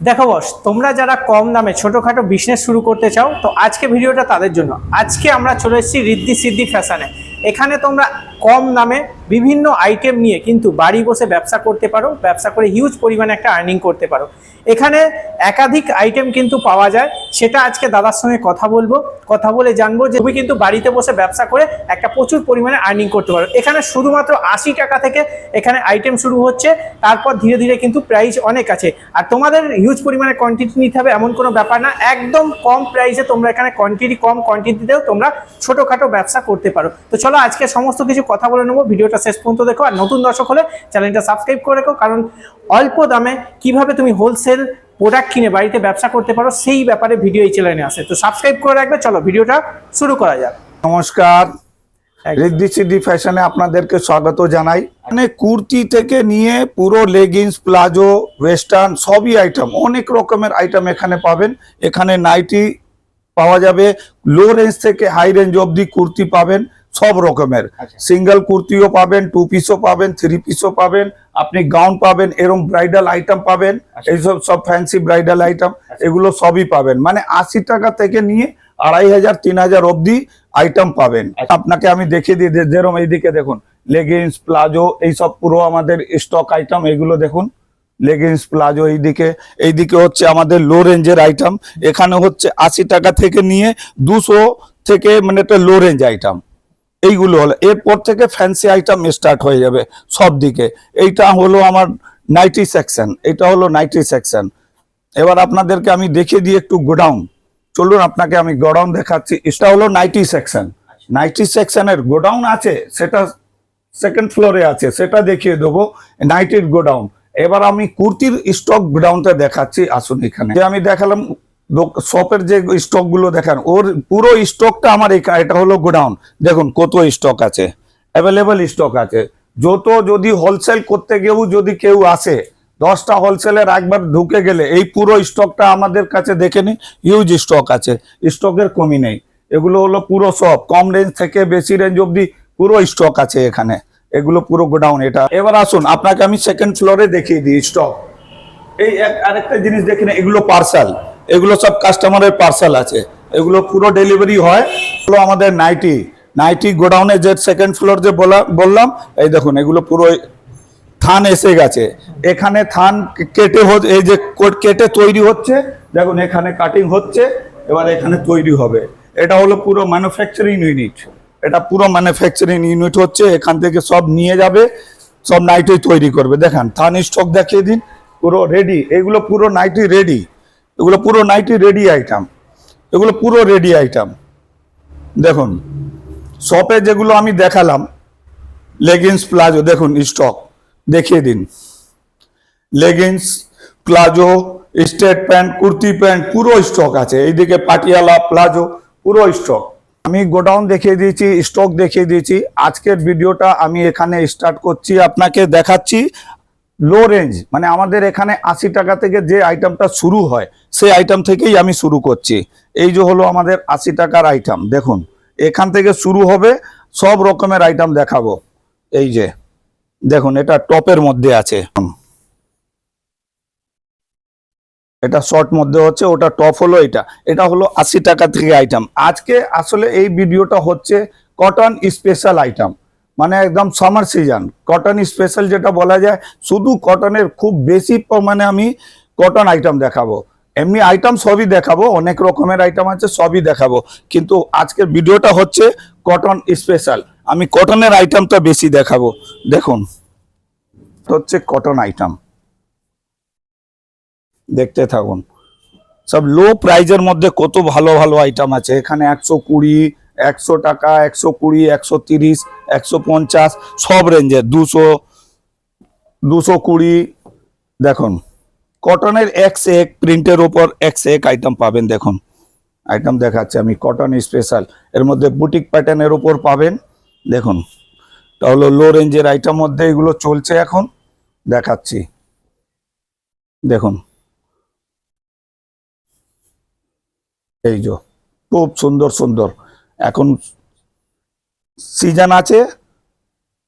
দেখো বস, তোমরা যারা কম দামে ছোটোখাটো বিজনেস শুরু করতে চাও, তো আজকে ভিডিওটা তাদের জন্য। আজকে আমরা চলে এসেছি রিদ্ধি সিদ্ধি ফ্যাশানে এখানে তোমরা কম দামে বিভিন্ন আইটেম নিয়ে কিন্তু বাড়ি বসে ব্যবসা করতে পারো, ব্যবসা করে হিউজ পরিমাণে একটা আর্নিং করতে পারো। এখানে একাধিক আইটেম কিন্তু পাওয়া যায়, সেটা আজকে দাদার সঙ্গে কথা বলব। কথা বলে জানব যে তুমি কিন্তু বাড়িতে বসে ব্যবসা করে একটা প্রচুর পরিমাণে আর্নিং করতে পারো। এখানে শুধুমাত্র আশি টাকা থেকে এখানে আইটেম শুরু হচ্ছে, তারপর ধীরে ধীরে কিন্তু প্রাইস অনেক আছে। আর তোমাদের হিউজ পরিমাণে কোয়ান্টিটি নিতে হবে, এমন কোনো ব্যাপার না, একদম কম প্রাইসে তোমরা এখানে কোয়ান্টিটি কম কোয়ান্টিটিতেও তোমরা ছোটোখাটো ব্যবসা করতে পারো। তো চলো আজকে সমস্ত কিছু কথা বলে নেব, ভিডিওটা শেষ পর্যন্ত দেখো আর নতুন দর্শক হলে চ্যানেলটা সাবস্ক্রাইব করে রেখো। কারণ অল্প দামে কীভাবে তুমি হোলসেল প্রোডাক্ট কিনে বাড়িতে ব্যবসা করতে পারো সেই ব্যাপারে ভিডিও এই চ্যানেলে আসে। তো সাবস্ক্রাইব করে রাখবে চলো ভিডিওটা শুরু করা যাক। নমস্কার। রিদ্ধি সিদ্ধি ফ্যাশনে আপনাদেরকে স্বাগত জানাই। মানে কুর্তি থেকে নিয়ে পুরো লেগিংস প্লাজো ওয়েস্টার্ন সবই আইটেম অনেক রকমের আইটেম এখানে পাবেন। এখানে নাইটি পাওয়া যাবে। লো রেঞ্জ থেকে হাই রেঞ্জ অবধি কুর্তি পাবেন। সব রকমের। আচ্ছা। সিঙ্গেল কুর্তিও পাবেন টু পিসও পাবেন থ্রি পিসও পাবেন আপনি গাউন পাবেন এরম ব্রাইডাল আইটেম পাবেন আচ্ছা। এইসব সব ফ্যান্সি ব্রাইডাল আইটেম এগুলো সবই পাবেন। মানে আশি টাকা থেকে নিয়ে আড়াই হাজার তিন হাজার অবধি আইটেম পাবেন। আচ্ছা। আপনাকে আমি দেখিয়ে দিই যেরকম এইদিকে দেখুন লেগিংস প্লাজো এইসব পুরো আমাদের স্টক আইটেম এগুলো দেখুন। লেগিংস প্লাজো এইদিকে এইদিকে হচ্ছে আমাদের লো রেঞ্জের আইটেম এখানে হচ্ছে আশি টাকা থেকে নিয়ে দুশো থেকে মানে একটা লো রেঞ্জ আইটেম এইগুলো হলো। এরপর থেকে ফ্যান্সি আইটেম স্টার্ট হয়ে যাবে সব দিকে। এইটা হলো আমার নাইটি সেকশন এটা হলো নাইটি সেকশন এবার আপনাদেরকে আমি দেখিয়ে দিই একটু গোডাউন। চলুন আপনাকে আমি গোডাউন দেখাচ্ছি। এটা হলো নাইটি সেকশন নাইটি সেকশনের গোডাউন আছে, সেটা সেকেন্ড ফ্লোরে আছে, সেটা দেখিয়ে দেবো নাইটির গোডাউন। এবার আমি কুর্তির স্টক গোডাউনটা দেখাচ্ছি। আসুন এখানে। যে আমি দেখালাম শপের যে স্টকগুলো দেখান ওর পুরো স্টকটা আমার এটা হলো গোডাউন। দেখুন কত স্টক আছে অ্যাভেলেবল স্টক আছে। যত যদি হোলসেল করতে গিয়েও যদি কেউ আসে দশটা হোলসেলের একবার ঢুকে গেলে এই পুরো স্টকটা আমাদের কাছে দেখে নিন হিউজ স্টক আছে স্টকের কমি নেই। এগুলো হলো পুরো সব কম রেঞ্জ থেকে বেশি রেঞ্জ অবধি পুরো স্টক আছে এখানে। এগুলো পুরো গোডাউন এটা। এবার আসুন আপনাকে আমি সেকেন্ড ফ্লোরে দেখিয়ে দিই স্টক এই আরেকটা জিনিস দেখি নিন, এগুলো পার্সেল এগুলো সব কাস্টমারের পার্সেল আছে। এগুলো পুরো ডেলিভারি হয়। আমাদের নাইটি নাইটি গোডাউনে যে সেকেন্ড ফ্লোর যে বলা- বললাম, এই দেখুন, এগুলো পুরো থান এসে গেছে। এখানে থান কেটে এই যে কেটে তৈরি হচ্ছে, দেখুন, এখানে কাটিং হচ্ছে, এবার এখানে তৈরি হবে। এটা হলো পুরো ম্যানুফ্যাকচারিং ইউনিট এটা পুরো ম্যানুফ্যাকচারিং ইউনিট হচ্ছে, এখান থেকে সব নিয়ে যাবে, সব নাইটি তৈরি করবে। দেখেন, থান স্টক দেখিয়ে দিন, পুরো রেডি এগুলো পুরো নাইটি রেডি এগুলো পুরো নাইটি রেডি আইটেম এগুলো পুরো রেডি আইটেম দেখুন শপে যেগুলো আমি দেখালাম লেগিংস প্লাজো, দেখুন স্টক দেখিয়ে দিন। Leggings palazzo straight pant kurti pant পুরো স্টক আছে। এইদিকে পাটিয়ালা, প্লাজো, পুরো স্টক আমি গোডাউন দেখিয়ে দিয়েছি স্টক দেখিয়ে দিয়েছি। আজকের ভিডিওটা আমি এখানে স্টার্ট করছি, আপনাকে দেখাচ্ছি। লো রেঞ্জ মানে আমাদের এখানে আশি টাকা থেকে যে আইটেমটা শুরু হয়, সেই আইটেম থেকেই আমি শুরু করছি। এই যে হলো আমাদের আশি টাকার আইটেম দেখুন, এখান থেকে শুরু হবে, সব রকমের আইটেম দেখাবো। এই যে, দেখুন, এটা টপের মধ্যে আছে। এটা শর্ট মধ্যে হচ্ছে, ওটা টপ হলো এটা। এটা হলো আশি টাকা থেকে আইটেম আজকে আসলে এই ভিডিওটা হচ্ছে কটন স্পেশাল আইটেম মানে একদম সামার সিজন কটন স্পেশাল যেটা বলা যায়, শুধু কটনের খুব বেশি মানে আমি কটন আইটেম দেখাবো। এমনি আইটেম সবই দেখাবো, অনেক রকমের আইটেম আছে, সবই দেখাবো। কিন্তু আজকের ভিডিওটা হচ্ছে কটন স্পেশাল আমি কটনের আইটেমটা বেশি দেখাবো। দেখুন হচ্ছে কটন আইটেম দেখতে থাকুন। সব লো প্রাইজের মধ্যে কত ভালো ভালো আইটেম আছে। এখানে একশো কুড়ি একশো টাকা, একশো কুড়ি, একশো তিরিশ, একশো পঞ্চাশ, সব রেঞ্জের দুশো দুশো কুড়ি, দেখুন কটনের এক্স এক প্রিন্টের ওপর এক্স এক আইটেম পাবেন, দেখুন। আইটেম দেখাচ্ছি আমি কটন স্পেশাল এর মধ্যে বুটিক প্যাটার্নের ওপর পাবেন, দেখুন। তাহলে লো রেঞ্জের আইটেম মধ্যে এগুলো চলছে এখন, দেখাচ্ছি। দেখুন। এই যে, খুব সুন্দর সুন্দর। এখন সিজন আছে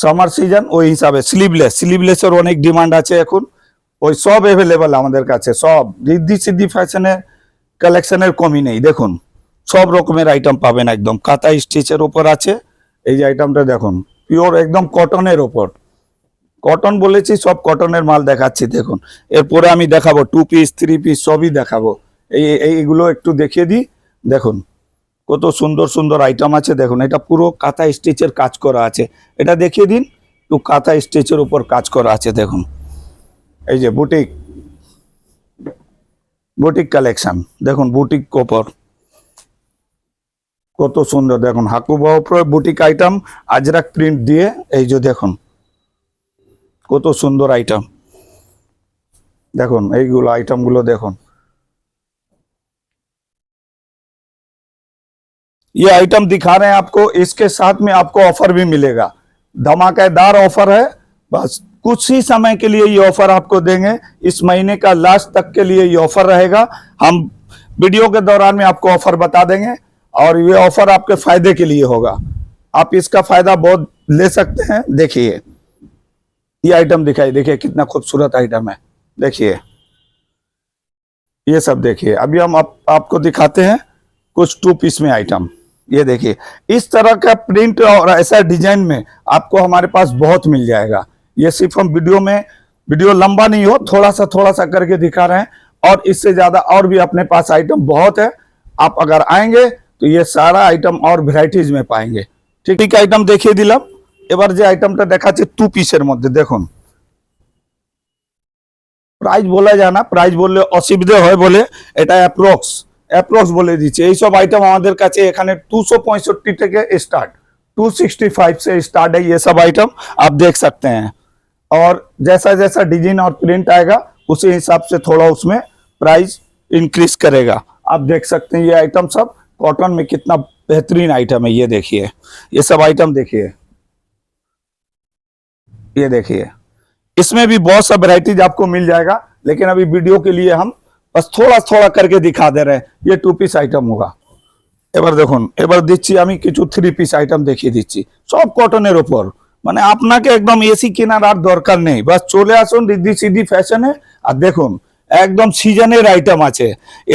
সামার সিজন ওই হিসাবে স্লিভলেস স্লিভলেসের অনেক ডিমান্ড আছে এখন, ওই সব অ্যাভেলেবল আমাদের কাছে, সব। রিদ্ধি সিদ্ধি ফ্যাশনের কালেকশনের কমি নেই, দেখুন, সব রকমের আইটেম পাবেন একদম। কাতা স্টিচের ওপর আছে, এই যে আইটেমটা দেখুন পিওর একদম কটনের ওপর কটন বলেছি, সব কটনের মাল দেখাচ্ছি, দেখুন। এরপরে আমি দেখাবো টু পিস থ্রি পিস সবই দেখাবো। এই- এইগুলো একটু দেখিয়ে দিই, দেখুন। কত সুন্দর সুন্দর আইটেম আছে, দেখুন, এটা পুরো কাঁথা স্টিচের কাজ করা আছে। এটা দেখিয়ে দিন, একটু কাঁথা স্টিচের উপর কাজ করা আছে, দেখুন। এই যে বুটিক বুটিক কালেকশন দেখুন বুটিক কোপর কত সুন্দর, দেখুন হাকুবা উপরে বুটিক আইটেম আজরাক প্রিন্ট দিয়ে, এই যে দেখুন, কত সুন্দর আইটেম দেখুন, এইগুলো আইটেমগুলো দেখুন। ये आइटम दिखा रहे हैं आपको इसके साथ में आपको ऑफ़र भी मिलेगा। धमाकेदार ऑफ़र है बस कुछ ही समय के लिए ये ऑफ़र आपको देंगे। इस महीने का लास्ट तक के लिए ये ऑफ़र रहेगा। हम वीडियो के दौरान में आपको ऑफ़र बता देंगे और ये ऑफ़र आपके फ़ायदे के लिए होगा। आप इसका फ़ायदा बहुत ले सकते हैं। देखिए ये आइटम दिखाई देखिए कितना खूबसूरत आइटम है। देखिए ये सब देखिए। अभी हम आप, आपको दिखाते हैं कुछ टू पीस में आइटम ये देखिए इस तरह का प्रिंट और ऐसा डिजाइन में आपको हमारे पास बहुत मिल जाएगा ये सिर्फ हम वीडियो में वीडियो लंबा नहीं हो थोड़ा सा थोड़ा सा करके दिखा रहे हैं और इससे ज्यादा और भी अपने पास आइटम बहुत है आप अगर आएंगे तो ये सारा आइटम और ভ্যারাইটিজ में पाएंगे ঠিক ঠিক আইটেম দেখিয়ে দিলাম এবার যে আইটেমটা দেখাচ্ছে টু পিসের মধ্যে দেখুন প্রাইস বলা যায় না প্রাইস বললে অসুবিধে হয় বলে এটা অ্যাপ্রক্স অ্যাপ্রক্স বলে দিচ্ছে এইসব আইটেম আমাদের কাছে এখানে দুশো পঁয়ষট্টি থেকে স্টার্ট टू सिक्सटी फाइव से स्टार्ट है ये सब आइटम आप देख सकते हैं और जैसा जैसा डिजाइन और प्रिंट आएगा उसी हिसाब से थोड़ा उसमें प्राइस इंक्रीज करेगा आप देख सकते हैं ये आइटम सब कॉटन में कितना बेहतरीन आइटम है ये देखिए ये सब आइटम देखिए ये देखिए इसमें भी बहुत सा वेराइटीज आपको मिल जाएगा लेकिन अभी वीडियो के लिए हम बस थोड़ा थोड़ा करके दिखा दे रहे हैं ये टू पीस आइटम होगा এবার দেখুন এবার দিচ্ছি আমি কিছু থ্রি পিস আইটেম দেখিয়ে দিচ্ছি সব কটনের ওপর মানে আপনাকে একদম এসি কেনার আর দরকার নেই বাস চলে আসুন রিদ্ধি সিদ্ধি ফ্যাশনে আর দেখুন একদম সিজনের আইটেম আছে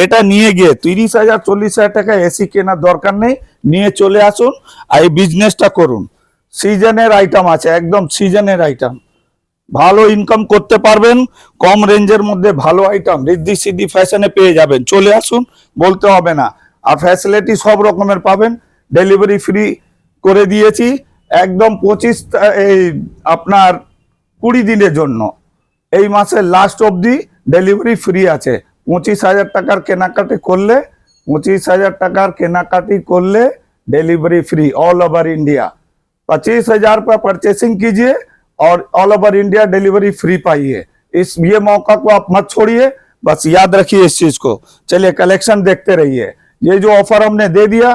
এটা নিয়ে গিয়ে তিরিশ হাজার চল্লিশ হাজার টাকা এসি কেনার দরকার নেই নিয়ে চলে আসুন আর এই বিজনেসটা করুন সিজনের আইটেম আছে একদম সিজনের আইটেম ভালো ইনকাম করতে পারবেন কম রেঞ্জের মধ্যে ভালো আইটেম রিদ্ধি সিদ্ধি ফ্যাশনে পেয়ে যাবেন চলে আসুন বলতে হবে না আর ফ্যাসিলিটি সব রকমের পাবেন ডেলিভারি ফ্রি করে দিয়েছি একদম পঁচিশ এই আপনার কুড়ি দিনের জন্য এই মাসের লাস্ট অবধি ডেলিভারি ফ্রি আছে পঁচিশ হাজার টাকার কেনাকাটি করলে পঁচিশ হাজার টাকার কেনাকাটি করলে delivery free all over India पच्चीस हजार पर परचेसिंग कीजिए और all over India delivery free पाइए इस, ये मौका को आप मत छोड़िए, बस याद रखिए इस चीज़ को। चलिए कलेक्शन देखते रहिए। ये जो ऑफ़र हमने दे दिया,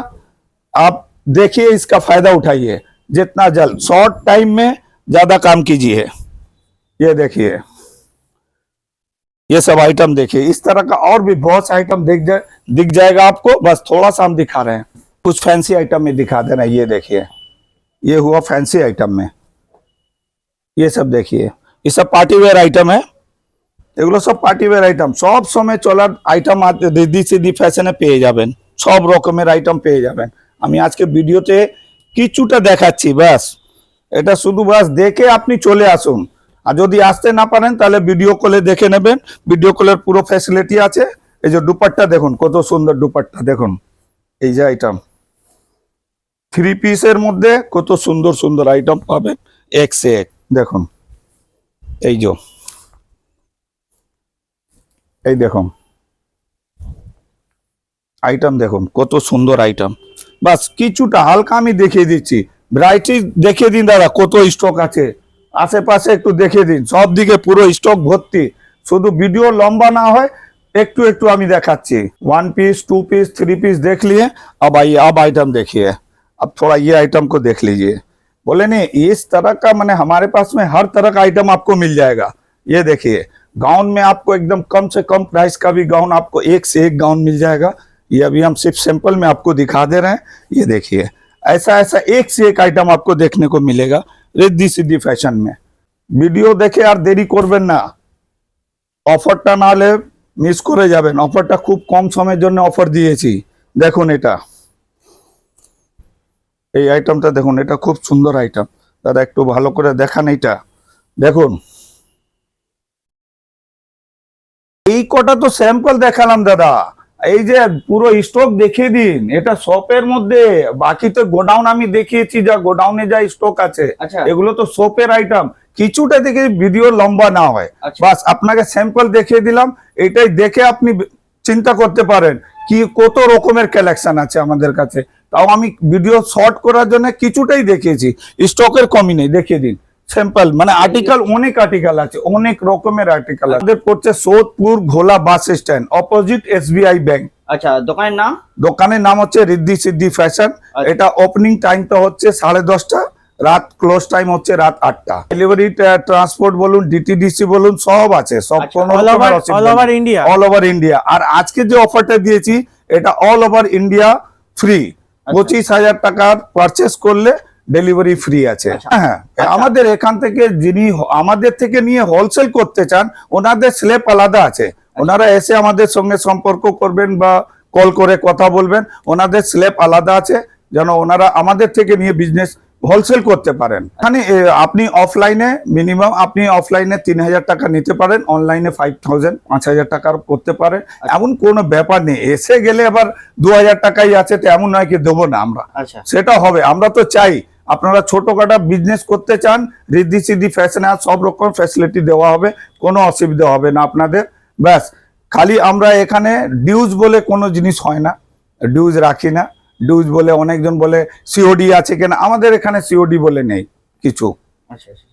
आप देखिए, इसका फ़ायदा उठाइए। जितना जल्द शॉर्ट टाइम में ज़्यादा काम कीजिए। ये देखिए। ये सब आइटम देखिए। इस तरह का और भी बहुत सा आइटम दिख जाए दिख जाएगा आपको। बस थोड़ा सा हम दिखा रहे हैं। कुछ फैंसी आइटम में दिखा देना। ये देखिए। ये हुआ फैंसी आइटम में। ये सब देखिए ये सब पार्टी वेयर आइटम है এগুলো সব পার্টি ওয়্যার আইটেম সব সময় চলার আইটেম দিদি সিদি ফ্যাশনে পেয়ে যাবেন সব রকমের আইটেম পেয়ে যাবেন আমি আজকে ভিডিওতে কিছুটা দেখাচ্ছি ব্যাস এটা শুধু ব্যাস দেখে আপনি চলে আসুন আর যদি আসতে না পারেন তাহলে ভিডিও কলে দেখে নেবেন ভিডিও কলের পুরো ফ্যাসিলিটি আছে এই যে দুপাট্টা দেখুন কত সুন্দর দুপাট্টা দেখুন এই যে আইটেম থ্রি পিসের মধ্যে কত সুন্দর সুন্দর আইটেম পাবেন এক সে এক দেখুন এই যে এই দেখুন আইটেম দেখুন কত সুন্দর আইটেম বাস কিছুটা হালকা আমি দেখিয়ে দিচ্ছি ভ্যারাইটি দেখিয়ে দিন দাদা কত স্টক আছে আশেপাশে একটু দেখিয়ে দিন সব দিকে পুরো স্টক ভর্তি শুধু ভিডিও লম্বা না হয় একটু একটু আমি দেখাচ্ছি one piece two piece three piece देख लिए अब आइए अब आइटम देखिए अब थोड़ा ये आइटम को देख लीजिए बोले नहीं इस तरह का मैंने हमारे पास में हर तरह का आइटम आपको मिल जाएगा ये देखिए गाउन में आपको एकदम कम से कम प्राइस का भी गाउन आपको एक से एक गाउन मिल जाएगा ये अभी हम सिर्फ सैंपल में आपको दिखा दे रहे हैं ये देखिए ऐसा ऐसा एक से एक आइटम आपको देखने को मिलेगा रिद्धि सिद्धि फैशन में वीडियो देखे আর দেরি করবেন না অফারটা না হলে মিস করে যাবেন অফারটা খুব কম সময়ের জন্য অফার দিয়েছি দেখুন এটা এই আইটেমটা দেখুন এটা খুব সুন্দর আইটেম দাদা একটু ভালো করে দেখান এইটা। দেখুন। এই কটা তো স্যাম্পল দেখালাম দাদা। এই যে পুরো স্টক দেখিয়ে দিন এটা শপের মধ্যে। বাকি তো গোডাউন আমি দেখিয়েছি যা গোডাউনে যা স্টক আছে আচ্ছা। এগুলো তো শপের আইটেম কিছুটা থেকে ভিডিও লম্বা না হয়। আচ্ছা। বাস আপনাকে স্যাম্পল দেখিয়ে দিলাম। এটাই দেখে আপনি চিন্তা করতে পারেন কি কত রকমের কালেকশন আছে আমাদের কাছে। তাও আমি ভিডিও শর্ট করার জন্য কিছুটাই দেখিয়েছি। স্টকের কমই নেই দেখিয়ে দিন। স্যাম্পল মানে আর্টিকেল অনেক আর্টিকেল আছে অনেক রকমের আর্টিকেল আছে। আমাদের পড়ছে Sodepur Ghola bus stand opposite SBI bank আচ্ছা দোকানের নাম? দোকানের নাম হচ্ছে রিদ্ধি সিদ্ধি ফ্যাশন আচ্ছা। এটা ওপেনিং টাইমটা হচ্ছে সাড়ে দশটা রাত ক্লোজ টাইম হচ্ছে রাত আটটা। ডেলিভারি ট্রান্সপোর্ট বলুন ডিটিডিসি বলুন সব আছে সব all over India all over India আর আজকে যে অফারটা দিয়েছি এটা অল ওভার ইন্ডিয়া ফ্রি। পঁচিশ হাজার টাকার পারচেস করলে ডেলিভারি ফ্রি আছে। আচ্ছা। হ্যাঁ আমাদের এখান থেকে যিনি আমাদের থেকে নিয়ে হোলসেল করতে চান ওনাদের স্লেপ আলাদা আছে। আচ্ছা। ওনারা এসে আমাদের সঙ্গে সম্পর্ক করবেন বা কল করে কথা বলবেন। ওনাদের স্লেপ আলাদা আছে। যেন ওনারা আমাদের থেকে নিয়ে বিজনেস হোলসেল করতে পারেন। এখানে আপনি অফলাইনে মিনিমাম আপনি অফলাইনে তিন হাজার টাকা নিতে পারেন অনলাইনে ফাইভ থাউজেন্ড পাঁচ হাজার টাকার করতে পারেন। এমন কোনো ব্যাপার নেই। এসে গেলে আবার দু হাজার টাকাই আছে তো এমন নয় কি দেবো না আমরা। আচ্ছা। সেটা হবে। আমরা তো চাই আপনারা ছোটখাটো বিজনেস করতে চান রিদ্ধি সিদ্ধি ফ্যাশনে আর সব রকম ফ্যাসিলিটি দেওয়া হবে কোনো অসুবিধা হবে না আপনাদের। ব্যাস খালি আমরা এখানে ডিউজ বলে কোনো জিনিস হয় না। ডিউজ রাখি না। ডিউজ বলে, অনেকজন বলে সিওডি আছে কিনা, আমাদের এখানে সিওডি বলে নেই, কিছু। আচ্ছা আচ্ছা।